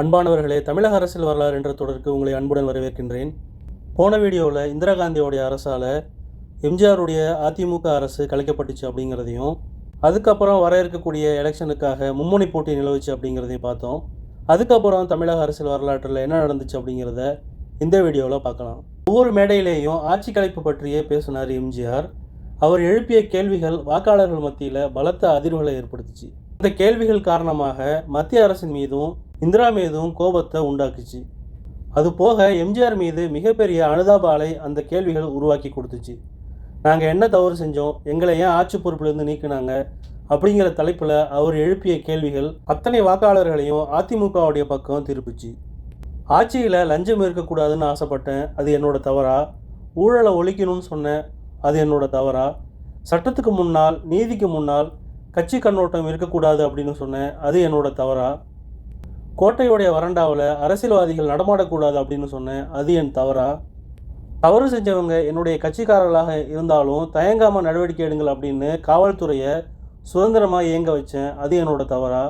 அன்பானவர்களே தமிழக அரசியல் வரலாறு என்ற தொடருக்கு உங்களை அன்புடன் வரவேற்கின்றேன். போன வீடியோவில் இந்திரா காந்தியோடைய அரசால் எம்ஜிஆருடைய அதிமுக அரசு கலைக்கப்பட்டுச்சு அப்படிங்கிறதையும் அதுக்கப்புறம் வர இருக்கக்கூடிய எலெக்ஷனுக்காக மும்முனை போட்டி நிலவுச்சு அப்படிங்கிறதையும் பார்த்தோம். அதுக்கப்புறம் தமிழக அரசியல் வரலாற்றில் என்ன நடந்துச்சு அப்படிங்கிறத இந்த வீடியோவில் பார்க்கலாம். ஒவ்வொரு மேடையிலேயும் ஆட்சி கலைப்பு பற்றியே பேசினார் எம்ஜிஆர். அவர் எழுப்பிய கேள்விகள் வாக்காளர்கள் மத்தியில் பலத்த அதிர்வுகளை ஏற்படுத்துச்சு. இந்த கேள்விகள் காரணமாக மத்திய அரசின் மீதும் இந்திரா மீதும் கோபத்தை உண்டாக்குச்சு. அது போக எம்ஜிஆர் மீது மிகப்பெரிய அனுதாப அலை அந்த கேள்விகள் உருவாக்கி கொடுத்துச்சு. நாங்கள் என்ன தவறு செஞ்சோம் எங்களை ஏன் ஆட்சி பொறுப்பிலிருந்து நீக்கினாங்க அப்படிங்கிற தலைப்பில் அவர் எழுப்பிய கேள்விகள் அத்தனை வாக்காளர்களையும் அதிமுகவுடைய பக்கம் திருப்பிச்சு. ஆட்சியில் லஞ்சம் இருக்கக்கூடாதுன்னு ஆசைப்பட்டேன் அது என்னோடய தவறா? ஊழலை ஒழிக்கணும்னு சொன்னேன் அது என்னோட தவறா? சட்டத்துக்கு முன்னால் நீதிக்கு முன்னால் கட்சி கண்ணோட்டம் இருக்கக்கூடாது அப்படின்னு சொன்னேன் அது என்னோடய தவறா? கோட்டையுடைய வறண்டாவில் அரசியல்வாதிகள் நடமாடக்கூடாது அப்படின்னு சொன்னேன் அது என் தவறா? தவறு செஞ்சவங்க என்னுடைய கட்சிக்காரர்களாக இருந்தாலும் தயங்காமல் நடவடிக்கை எடுங்கள் அப்படின்னு காவல்துறையை சுதந்திரமாக இயங்க வச்சேன் அது என்னோட தவறா?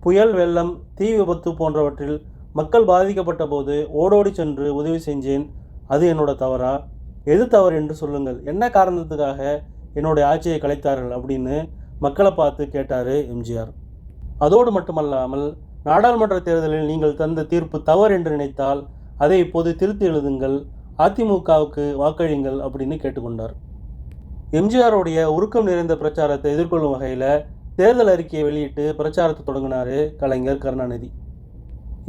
புயல் வெள்ளம் தீ விபத்து போன்றவற்றில் மக்கள் பாதிக்கப்பட்ட போது ஓடோடி சென்று உதவி செஞ்சேன் அது என்னோட தவறா? எது தவறு என்று சொல்லுங்கள். என்ன காரணத்துக்காக என்னுடைய ஆட்சியை கலைத்தார்கள் அப்படின்னு மக்களை பார்த்து கேட்டார் எம்ஜிஆர். அதோடு மட்டுமல்லாமல் நாடாளுமன்ற தேர்தலில் நீங்கள் தந்த தீர்ப்பு தவறு என்று நினைத்தால் அதை இப்போது திருத்தி எழுதுங்கள் அதிமுகவுக்கு வாக்களியுங்கள் அப்படின்னு கேட்டுக்கொண்டார். எம்ஜிஆருடைய உருக்கம் நிறைந்த பிரச்சாரத்தை எதிர்கொள்ளும் வகையில் தேர்தல் அறிக்கையை வெளியிட்டு பிரச்சாரத்தை தொடங்கினார் கலைஞர் கருணாநிதி.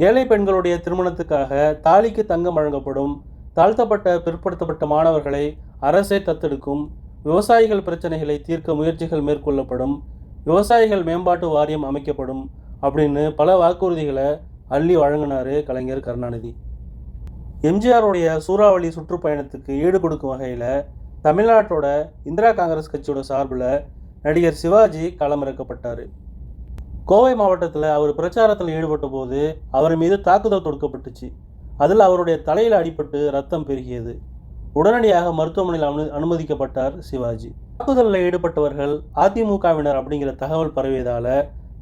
ஏழை பெண்களுடைய திருமணத்துக்காக தாலிக்கு தங்கம் வழங்கப்படும் தாழ்த்தப்பட்ட பிற்படுத்தப்பட்ட மாணவர்களை அரசே தத்தெடுக்கும் விவசாயிகள் பிரச்சனைகளை தீர்க்க முயற்சிகள் மேற்கொள்ளப்படும் விவசாயிகள் மேம்பாட்டு வாரியம் அமைக்கப்படும் அப்படின்னு பல வாக்குறுதிகளை அள்ளி வழங்கினார் கலைஞர் கருணாநிதி. எம்ஜிஆருடைய சூறாவளி சுற்றுப்பயணத்துக்கு ஈடு கொடுக்கும் வகையில் தமிழ்நாட்டோட இந்திரா காங்கிரஸ் கட்சியோட சார்பில் நடிகர் சிவாஜி களமிறக்கப்பட்டார். கோவை மாவட்டத்தில் அவர் பிரச்சாரத்தில் ஈடுபட்ட போது அவர் மீது தாக்குதல் தொடுக்கப்பட்டுச்சு. அதில் அவருடைய தலையில் அடிபட்டு ரத்தம் பெருகியது. உடனடியாக மருத்துவமனையில் அனு அனுமதிக்கப்பட்டார் சிவாஜி. தாக்குதலில் ஈடுபட்டவர்கள் அதிமுகவினர் அப்படிங்கிற தகவல் பரவியதால்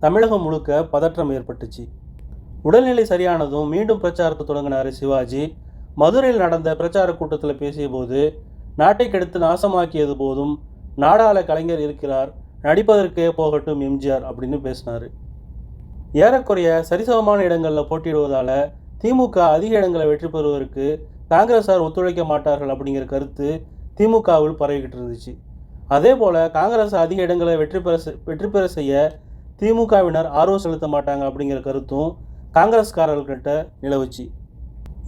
தமிழகம் முழுக்க பதற்றம் ஏற்பட்டுச்சு. உடல்நிலை சரியானதும் மீண்டும் பிரச்சாரத்தை தொடங்கினார் சிவாஜி. மதுரையில் நடந்த பிரச்சார கூட்டத்தில் பேசிய போது நாட்டை கெடுத்து நாசமாக்கியது போதும் நாடாள கலைஞர் இருக்கிறார் நடிப்பதற்கே போகட்டும் எம்ஜிஆர் அப்படின்னு பேசினார். ஏறக்குறைய சரிசமமான இடங்களில் போட்டியிடுவதால் திமுக அதிக இடங்களை வெற்றி பெறுவதற்கு காங்கிரஸார் ஒத்துழைக்க மாட்டார்கள் அப்படிங்கிற கருத்து திமுகவில் பரவிக்கிட்டு இருந்துச்சு. அதே போல் காங்கிரஸ் அதிக இடங்களை வெற்றி பெற வெற்றி பெற செய்ய திமுகவினர் ஆர்வம் செலுத்த மாட்டாங்க அப்படிங்கிற கருத்தும் காங்கிரஸ்காரர்கள்கிட்ட நிலவுச்சு.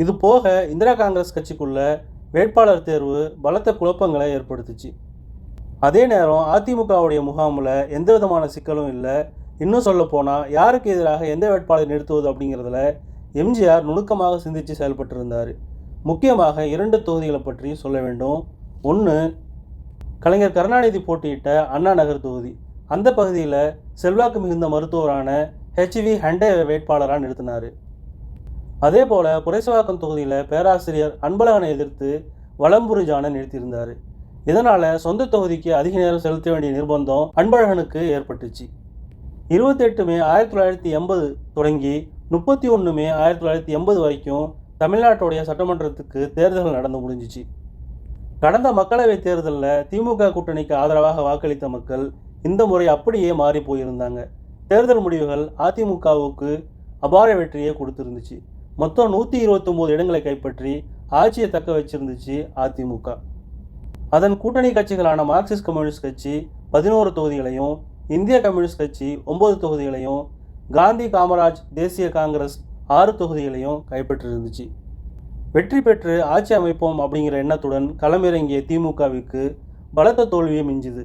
இது போக இந்திரா காங்கிரஸ் கட்சிக்குள்ள வேட்பாளர் தேர்வு பலத்த குழப்பங்களை ஏற்படுத்துச்சு. அதே நேரம் அதிமுகவுடைய முகாமில் எந்த விதமான சிக்கலும் இல்லை. இன்னும் சொல்ல போனால் யாருக்கு எதிராக எந்த வேட்பாளரை நிறுத்துவது அப்படிங்கிறதுல எம்ஜிஆர் நுணுக்கமாக சிந்தித்து செயல்பட்டிருந்தார். முக்கியமாக இரண்டு தொகுதிகளை பற்றி சொல்ல வேண்டும். ஒன்று கலைஞர் கருணாநிதி போட்டியிட்ட அண்ணா நகர் தொகுதி. அந்த பகுதியில் செல்வாக்கு மிகுந்த மருத்துவரான ஹெச்வி ஹண்டே வேட்பாளராக நிறுத்தினார். அதே போல் புரசவாக்கம் தொகுதியில் பேராசிரியர் அன்பழகனை எதிர்த்து வலம்புரி ஜானை நிறுத்தியிருந்தார். இதனால் சொந்த தொகுதிக்கு அதிக நேரம் செலுத்த வேண்டிய நிர்பந்தம் அன்பழகனுக்கு ஏற்பட்டுச்சு. இருபத்தெட்டு மே ஆயிரத்தி தொள்ளாயிரத்தி எண்பது தொடங்கி முப்பத்தி ஒன்று மே ஆயிரத்தி தொள்ளாயிரத்தி எண்பது வரைக்கும் தமிழ்நாட்டுடைய சட்டமன்றத்துக்கு தேர்தல் நடந்து முடிஞ்சிச்சு. கடந்த மக்களவைத் தேர்தலில் திமுக கூட்டணிக்கு ஆதரவாக வாக்களித்த மக்கள் இந்த முறை அப்படியே மாறி போயிருந்தாங்க. தேர்தல் முடிவுகள் அதிமுகவுக்கு அபார வெற்றியை கொடுத்துருந்துச்சு. மொத்தம் நூற்றி இருபத்தொம்போது இடங்களை கைப்பற்றி ஆட்சியை தக்க வச்சிருந்துச்சு அதிமுக. அதன் கூட்டணி கட்சிகளான மார்க்சிஸ்ட் கம்யூனிஸ்ட் கட்சி பதினோரு தொகுதிகளையும் இந்திய கம்யூனிஸ்ட் கட்சி ஒன்பது தொகுதிகளையும் காந்தி காமராஜ் தேசிய காங்கிரஸ் ஆறு தொகுதிகளையும் கைப்பற்றிருந்துச்சு. வெற்றி பெற்று ஆட்சி அமைப்போம் அப்படிங்கிற எண்ணத்துடன் களமிறங்கிய திமுகவிற்கு பலத்த தோல்வியை மிஞ்சுது.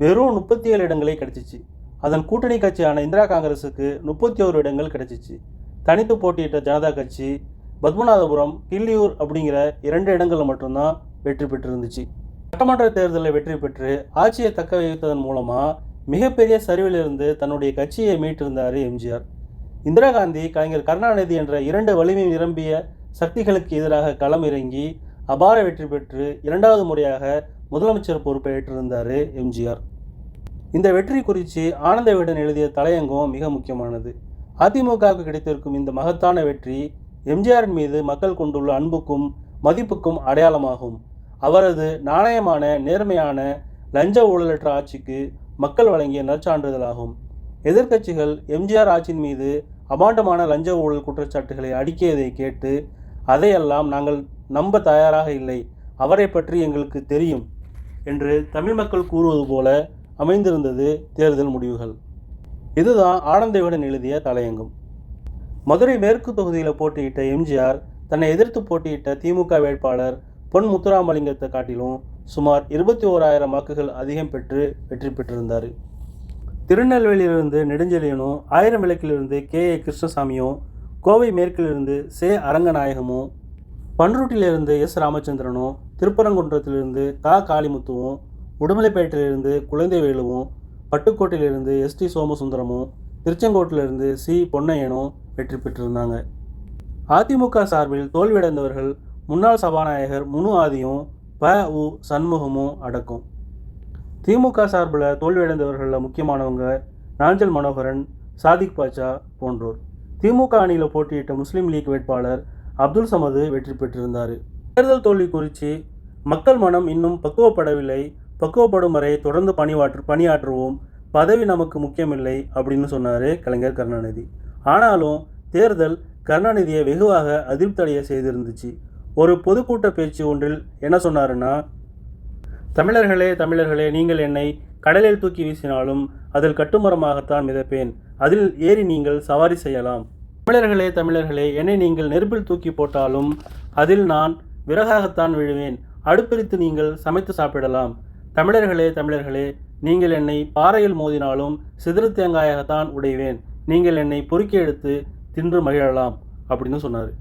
வெறும் முப்பத்தி ஏழு இடங்களே கிடைச்சிச்சு. அதன் கூட்டணி கட்சியான இந்திரா காங்கிரஸுக்கு முப்பத்தி ஓரு இடங்கள் கிடைச்சிச்சு. தனித்து போட்டியிட்ட ஜனதா கட்சி பத்மநாதபுரம் கிள்ளியூர் அப்படிங்கிற இரண்டு இடங்களில் மட்டும்தான் வெற்றி பெற்றிருந்துச்சு. சட்டமன்ற தேர்தலில் வெற்றி பெற்று ஆட்சியை தக்க வைத்ததன் மூலமாக மிகப்பெரிய சரிவிலிருந்து தன்னுடைய கட்சியை மீட்டிருந்தார் எம்ஜிஆர். இந்திரா காந்தி கலைஞர் கருணாநிதி என்ற இரண்டு வலிமை நிரம்பிய சக்திகளுக்கு எதிராக களம் இறங்கி அபார வெற்றி பெற்று இரண்டாவது முறையாக முதலமைச்சர் பொறுப்பை ஏற்றிருந்தார் எம்ஜிஆர். இந்த வெற்றி குறித்து ஆனந்தவிடன் எழுதிய தலையங்கம் மிக முக்கியமானது. அதிமுகவுக்கு கிடைத்திருக்கும் இந்த மகத்தான வெற்றி எம்ஜிஆரின் மீது மக்கள் கொண்டுள்ள அன்புக்கும் மதிப்புக்கும் அடையாளமாகும். அவரது நாணயமான நேர்மையான லஞ்ச ஊழலற்ற ஆட்சிக்கு மக்கள் வழங்கிய நற்சான்றிதழாகும். எதிர்க்கட்சிகள் எம்ஜிஆர் ஆட்சியின் மீது அபாண்டமான லஞ்ச ஊழல் குற்றச்சாட்டுகளை அடுக்கியதை கேட்டு அதையெல்லாம் நாங்கள் நம்ப தயாராக இல்லை. அவரை பற்றி எங்களுக்கு தெரியும். என்று தமிழ் மக்கள் கூறுவது போல அமைந்திருந்தது தேர்தல் முடிவுகள். இதுதான் ஆனந்தவிடன் எழுதிய தலையங்கம். மதுரை மேற்கு தொகுதியில் போட்டியிட்ட எம்ஜிஆர் தன்னை எதிர்த்து போட்டியிட்ட திமுக வேட்பாளர் பொன் முத்துராமலிங்கத்தை காட்டிலும் சுமார் இருபத்தி ஓராயிரம் வாக்குகள் அதிகம் பெற்று வெற்றி பெற்றிருந்தார். திருநெல்வேலியிலிருந்து நெடுஞ்செழியனும் ஆயிரம் விளக்கிலிருந்து கே ஏ கிருஷ்ணசாமியும் கோவை மேற்கிலிருந்து சே. அரங்கநாயகமும் பன்ருட்டிலிருந்து எஸ் ராமச்சந்திரனும் திருப்பரங்குன்றத்திலிருந்து கா. காளிமுத்துவும் உடுமலைப்பேட்டையிலிருந்து குழந்தைவேலுவும் பட்டுக்கோட்டையிலிருந்து எஸ் டி சோமசுந்தரமும் திருச்செங்கோட்டிலிருந்து சி. பொன்னையனும் வெற்றி பெற்றிருந்தாங்க. அதிமுக சார்பில் தோல்வியடைந்தவர்கள் முன்னாள் சபாநாயகர் முனு ஆதியும் ப. உ. சண்முகமும் அடக்கும். திமுக சார்பில் தோல்வியடைந்தவர்களில் முக்கியமானவங்க நாஞ்சல் மனோகரன் சாதிக் பாட்சா போன்றோர். திமுக அணியில் போட்டியிட்ட முஸ்லீம் லீக் வேட்பாளர் அப்துல் சமது வெற்றி பெற்றிருந்தார். தேர்தல் தோல்வி குறித்து மக்கள் மனம் இன்னும் பக்குவப்படவில்லை. பக்குவப்படும் வரை தொடர்ந்து பணிவாற்று பணியாற்றுவோம். பதவி நமக்கு முக்கியமில்லை அப்படின்னு சொன்னார் கலைஞர் கருணாநிதி. ஆனாலும் தேர்தல் கருணாநிதியை வெகுவாக அதிருப்தடைய செய்திருந்துச்சு. ஒரு பொதுக்கூட்ட பேச்சு ஒன்றில் என்ன சொன்னாருன்னா தமிழர்களே தமிழர்களே நீங்கள் என்னை கடலில் தூக்கி வீசினாலும் அதில் கட்டுமரமாகத்தான் மிதப்பேன். அதில் ஏறி நீங்கள் சவாரி செய்யலாம். தமிழர்களே தமிழர்களே என்னை நீங்கள் நெருப்பில் தூக்கி போட்டாலும் அதில் நான் விறகாகத்தான் விழுவேன். அடுப்பிரித்து நீங்கள் சமைத்து சாப்பிடலாம். தமிழர்களே தமிழர்களே நீங்கள் என்னை பாறையில் மோதினாலும் சிதறு தேங்காயாகத்தான் உடைவேன். நீங்கள் என்னை பொறுக்கி எடுத்து தின்று மகிழலாம் அப்படின்னு சொன்னார்.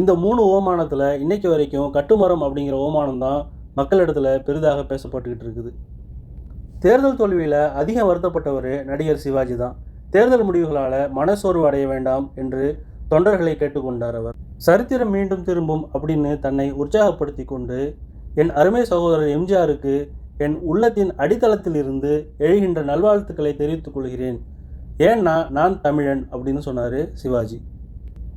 இந்த மூணு ஓமானத்தில் இன்னைக்கு வரைக்கும் கட்டுமரம் அப்படிங்கிற ஓமானம் தான் மக்களிடத்தில் பெரிதாக பேசப்பட்டுக்கிட்டு இருக்குது. தேர்தல் தோல்வியில் அதிகம் வருத்தப்பட்டவர் நடிகர் சிவாஜி தான். தேர்தல் முடிவுகளால் மனசோர்வு அடைய வேண்டாம் என்று தொண்டர்களை கேட்டுக்கொண்டார் அவர். சரித்திரம் மீண்டும் திரும்பும் அப்படின்னு தன்னை உற்சாகப்படுத்தி கொண்டு என் அருமை சகோதரர் எம்ஜிஆருக்கு என் உள்ளத்தின் அடித்தளத்தில் இருந்து எழுகின்ற நல்வாழ்த்துக்களை தெரிவித்துக் கொள்கிறேன். ஏன்னா நான் தமிழன்? அப்படின்னு சொன்னார் சிவாஜி.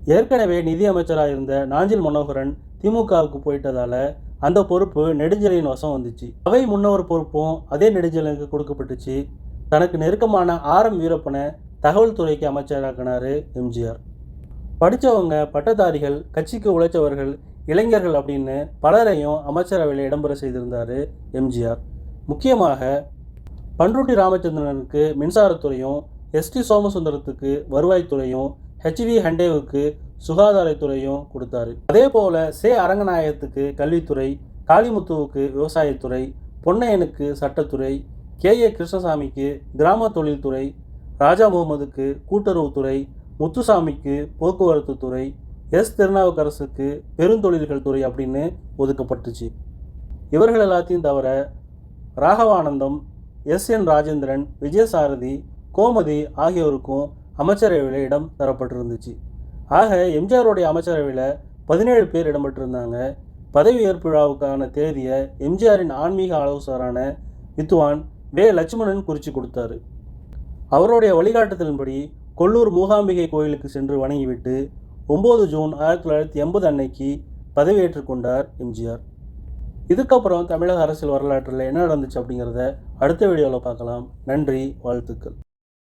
ஏற்கனவே நிதி அமைச்சராக இருந்த நாஞ்சில் மனோகரன் திமுகவுக்கு போயிட்டதால அந்த பொறுப்பு நெடுஞ்செழியன் வசம் வந்துச்சு. அவை முன்னவர் பொறுப்பும் அதே நெடுஞ்செழியனுக்கு கொடுக்கப்பட்டுச்சு. தனக்கு நெருக்கமான ஆரம் வீரப்பனை தகவல் துறைக்கு அமைச்சராக்கினார் எம்ஜிஆர். படித்தவங்க பட்டதாரிகள் கட்சிக்கு உழைச்சவர்கள் இளைஞர்கள் அப்படின்னு பலரையும் அமைச்சரவையில் இடம்பெற செய்திருந்தார் எம்ஜிஆர். முக்கியமாக பன்ருட்டி ராமச்சந்திரனுக்கு மின்சாரத்துறையும் எஸ்டி சோமசுந்தரத்துக்கு வருவாய்த்துறையும் ஹெச்வி ஹண்டேவுக்கு சுகாதாரத்துறையும் கொடுத்தாரு. அதே போல சே அரங்கநாயகத்துக்கு கல்வித்துறை காளிமுத்துவுக்கு விவசாயத்துறை பொன்னையனுக்கு சட்டத்துறை கே. ஏ. கிருஷ்ணசாமிக்கு கிராம தொழில்துறை ராஜா முகமதுக்கு கூட்டுறவுத்துறை முத்துசாமிக்கு போக்குவரத்து துறை எஸ். திருநாவுக்கரசுக்கு பெருந்தொழில்கள் துறை அப்படின்னு ஒதுக்கப்பட்டுச்சு. இவர்கள் எல்லாத்தையும் தவிர ராகவானந்தம் எஸ். என். ராஜேந்திரன் விஜயசாரதி கோமதி ஆகியோருக்கும் அமைச்சரவையில் இடம் தரப்பட்டிருந்துச்சு. ஆக எம்ஜிஆருடைய அமைச்சரவையில் பதினேழு பேர் இடம்பெற்றிருந்தாங்க. பதவியேற்பு விழாவுக்கான தேதியை எம்ஜிஆரின் ஆன்மீக ஆலோசகரான வித்வான் வே லட்சுமணன் குறித்து கொடுத்தாரு. அவருடைய வழிகாட்டுதலின்படி கொல்லூர் மூகாம்பிகை கோயிலுக்கு சென்று வணங்கிவிட்டு ஒம்பது ஜூன் ஆயிரத்தி தொள்ளாயிரத்தி எண்பது அன்னைக்கு பதவியேற்றுக் கொண்டார் எம்ஜிஆர். இதுக்கப்புறம் தமிழக அரசியல் வரலாற்றில் என்ன நடந்துச்சு அப்படிங்கிறத அடுத்த வீடியோவில் பார்க்கலாம். நன்றி வாழ்த்துக்கள்.